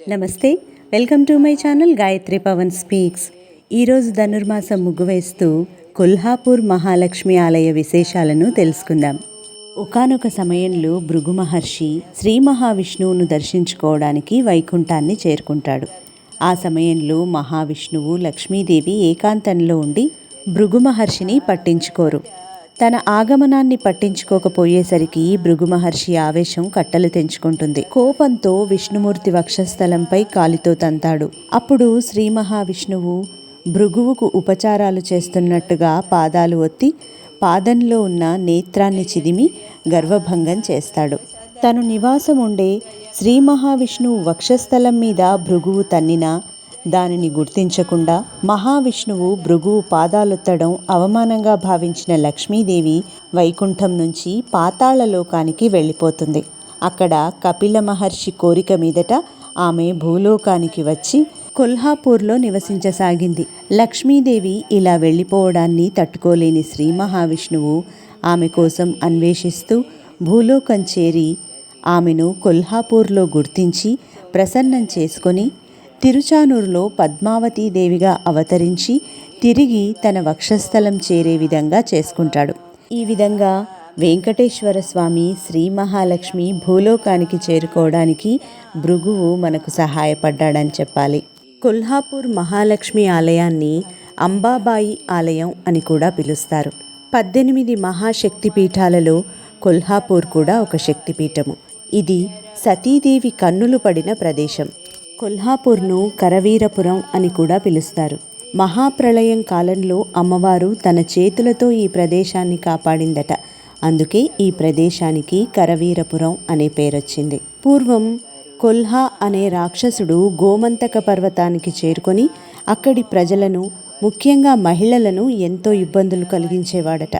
నమస్తే. Welcome to my channel Gayatri Pavan speaks. ఈరోజు ధనుర్మాసం ముగ్గు వేస్తూ కొల్హాపూర్ మహాలక్ష్మి ఆలయ విశేషాలను తెలుసుకుందాం. ఒకానొక సమయంలో భృగు మహర్షి శ్రీ మహావిష్ణువును దర్శించుకోవడానికి వైకుంఠాన్ని చేరుకుంటాడు. ఆ సమయంలో మహావిష్ణువు లక్ష్మీదేవి ఏకాంతంలో ఉండి భృగు మహర్షిని పట్టించుకోరు. తన ఆగమనాన్ని పట్టించుకోకపోయేసరికి భృగు మహర్షి ఆవేశం కట్టలు తెంచుకుంటుంది. కోపంతో విష్ణుమూర్తి వక్షస్థలంపై కాలితో తంతాడు. అప్పుడు శ్రీ మహావిష్ణువు భృగువుకు ఉపచారాలు చేస్తున్నట్టుగా పాదాలు ఒత్తి పాదంలో ఉన్న నేత్రాన్ని చిదిమి గర్వభంగం చేస్తాడు. తను నివాసం ఉండే శ్రీ మహావిష్ణువు వక్షస్థలం మీద భృగువు తన్నినా దానిని గుర్తించకుండా మహావిష్ణువు భృగువు పాదాలొత్తడం అవమానంగా భావించిన లక్ష్మీదేవి వైకుంఠం నుంచి పాతాళలోకానికి వెళ్ళిపోతుంది. అక్కడ కపిల మహర్షి కోరిక మీదట ఆమె భూలోకానికి వచ్చి కొల్హాపూర్లో నివసించసాగింది. లక్ష్మీదేవి ఇలా వెళ్ళిపోవడాన్ని తట్టుకోలేని శ్రీ మహావిష్ణువు ఆమె కోసం అన్వేషిస్తూ భూలోకం చేరి ఆమెను కొల్హాపూర్లో గుర్తించి ప్రసన్నం చేసుకొని తిరుచానూరులో పద్మావతీదేవిగా అవతరించి తిరిగి తన వక్షస్థలం చేరే విధంగా చేసుకుంటాడు. ఈ విధంగా వెంకటేశ్వర స్వామి శ్రీ మహాలక్ష్మి భూలోకానికి చేరుకోవడానికి భృగువు మనకు సహాయపడ్డాడని చెప్పాలి. కొల్హాపూర్ మహాలక్ష్మి ఆలయాన్ని అంబాబాయి ఆలయం అని కూడా పిలుస్తారు. పద్దెనిమిది మహాశక్తి పీఠాలలో కొల్హాపూర్ కూడా ఒక శక్తిపీఠము. ఇది సతీదేవి కన్నులు పడిన ప్రదేశం. కొల్హాపూర్ను కరవీరపురం అని కూడా పిలుస్తారు. మహాప్రళయం కాలంలో అమ్మవారు తన చేతులతో ఈ ప్రదేశాన్ని కాపాడిందట. అందుకే ఈ ప్రదేశానికి కరవీరపురం అనే పేరొచ్చింది. పూర్వం కొల్హా అనే రాక్షసుడు గోమంతక పర్వతానికి చేరుకొని అక్కడి ప్రజలను ముఖ్యంగా మహిళలను ఎంతో ఇబ్బందులు కలిగించేవాడట.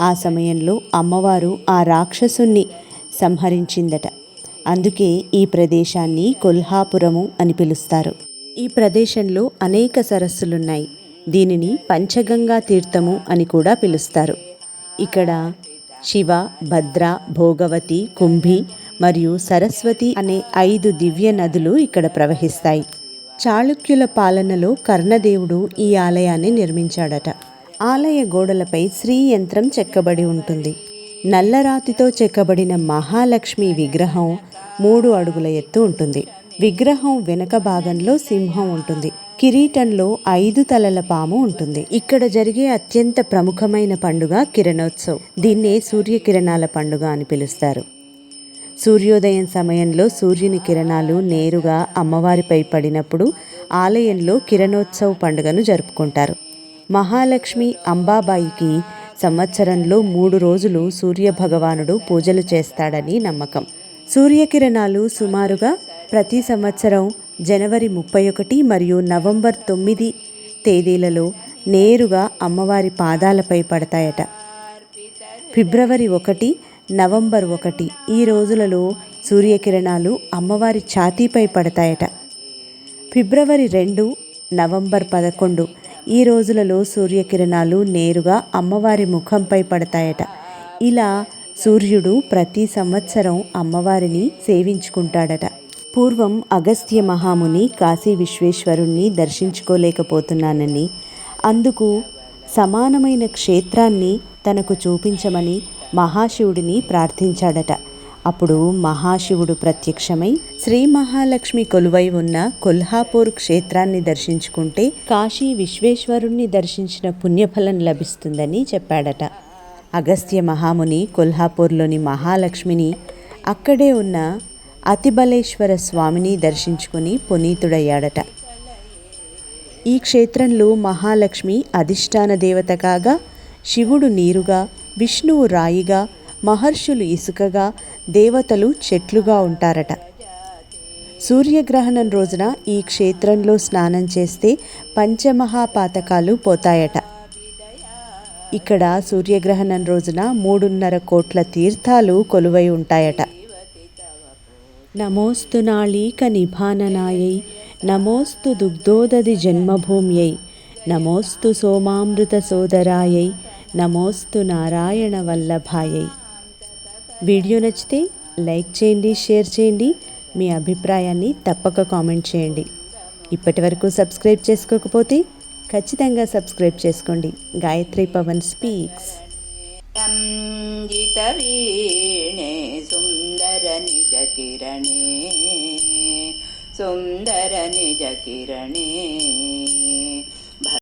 ఆ సమయంలో అమ్మవారు ఆ రాక్షసుణ్ణి సంహరించిందట. అందుకే ఈ ప్రదేశాన్ని కొల్హాపురము అని పిలుస్తారు. ఈ ప్రదేశంలో అనేక సరస్సులున్నాయి. దీనిని పంచగంగా తీర్థము అని కూడా పిలుస్తారు. ఇక్కడ శివ భద్ర భోగవతి కుంభి మరియు సరస్వతి అనే ఐదు దివ్య నదులు ఇక్కడ ప్రవహిస్తాయి. చాళుక్యుల పాలనలో కర్ణదేవుడు ఈ ఆలయాన్ని నిర్మించాడట. ఆలయ గోడలపై శ్రీ యంత్రం చెక్కబడి ఉంటుంది. నల్లరాతితో చెక్కబడిన మహాలక్ష్మి విగ్రహం మూడు అడుగుల ఎత్తు ఉంటుంది. విగ్రహం వెనక భాగంలో సింహం ఉంటుంది. కిరీటంలో ఐదు తలల పాము ఉంటుంది. ఇక్కడ జరిగే అత్యంత ప్రముఖమైన పండుగ కిరణోత్సవ్. దీన్నే సూర్యకిరణాల పండుగ అని పిలుస్తారు. సూర్యోదయం సమయంలో సూర్యుని కిరణాలు నేరుగా అమ్మవారిపై పడినప్పుడు ఆలయంలో కిరణోత్సవ్ పండుగను జరుపుకుంటారు. మహాలక్ష్మి అంబాబాయికి సంవత్సరంలో మూడు రోజులు సూర్య భగవానుడు పూజలు చేస్తాడని నమ్మకం. సూర్యకిరణాలు సుమారుగా ప్రతి సంవత్సరం జనవరి ముప్పై ఒకటి మరియు నవంబర్ తొమ్మిది తేదీలలో నేరుగా అమ్మవారి పాదాలపై పడతాయట. ఫిబ్రవరి ఒకటి నవంబర్ ఒకటి ఈ రోజులలో సూర్యకిరణాలు అమ్మవారి ఛాతీపై పడతాయట. ఫిబ్రవరి రెండు నవంబర్ పదకొండు ఈ రోజులలో సూర్యకిరణాలు నేరుగా అమ్మవారి ముఖంపై పడతాయట. ఇలా సూర్యుడు ప్రతి సంవత్సరం అమ్మవారిని సేవించుకుంటాడట. పూర్వం అగస్త్య మహాముని కాశీ విశ్వేశ్వరుణ్ణి దర్శించుకోలేకపోతున్నానని అందుకు సమానమైన క్షేత్రాన్ని తనకు చూపించమని మహాశివుడిని ప్రార్థించాడట. అప్పుడు మహాశివుడు ప్రత్యక్షమై శ్రీ మహాలక్ష్మి కొలువై ఉన్న కొల్హాపూర్ క్షేత్రాన్ని దర్శించుకుంటే కాశీ విశ్వేశ్వరుణ్ణి దర్శించిన పుణ్యఫలం లభిస్తుందని చెప్పాడట. అగస్త్య మహాముని కొల్హాపూర్లోని మహాలక్ష్మిని అక్కడే ఉన్న అతిబలేశ్వర స్వామిని దర్శించుకుని పునీతుడయ్యాడట. ఈ క్షేత్రంలో మహాలక్ష్మి అధిష్టాన దేవత కాగా శివుడు నీరుగా విష్ణువు రాయిగా మహర్షులు ఇసుకగా దేవతలు చెట్లుగా ఉంటారట. సూర్యగ్రహణం రోజున ఈ క్షేత్రంలో స్నానం చేస్తే పంచమహాపాతకాలు పోతాయట. ఇక్కడ సూర్యగ్రహణం రోజున మూడున్నర కోట్ల తీర్థాలు కొలువై ఉంటాయట. నమోస్తు నాళీక నిభాననాయై నమోస్తు దుగ్ధోదది జన్మభూమ్యై నమోస్తు సోమామృత సోదరాయై నమోస్తు నారాయణ వల్లభాయై. వీడియో నచ్చితే లైక్ చేయండి షేర్ చేయండి మీ అభిప్రాయాన్ని తప్పక కామెంట్ చేయండి. ఇప్పటి వరకు సబ్స్క్రైబ్ చేసుకోకపోతే ఖచ్చితంగా సబ్స్క్రైబ్ చేసుకోండి. గాయత్రి పవన్ స్పీక్స్. రంజితవీణే సుందర నిజ కిరణే సుందర నిజ కిరణే.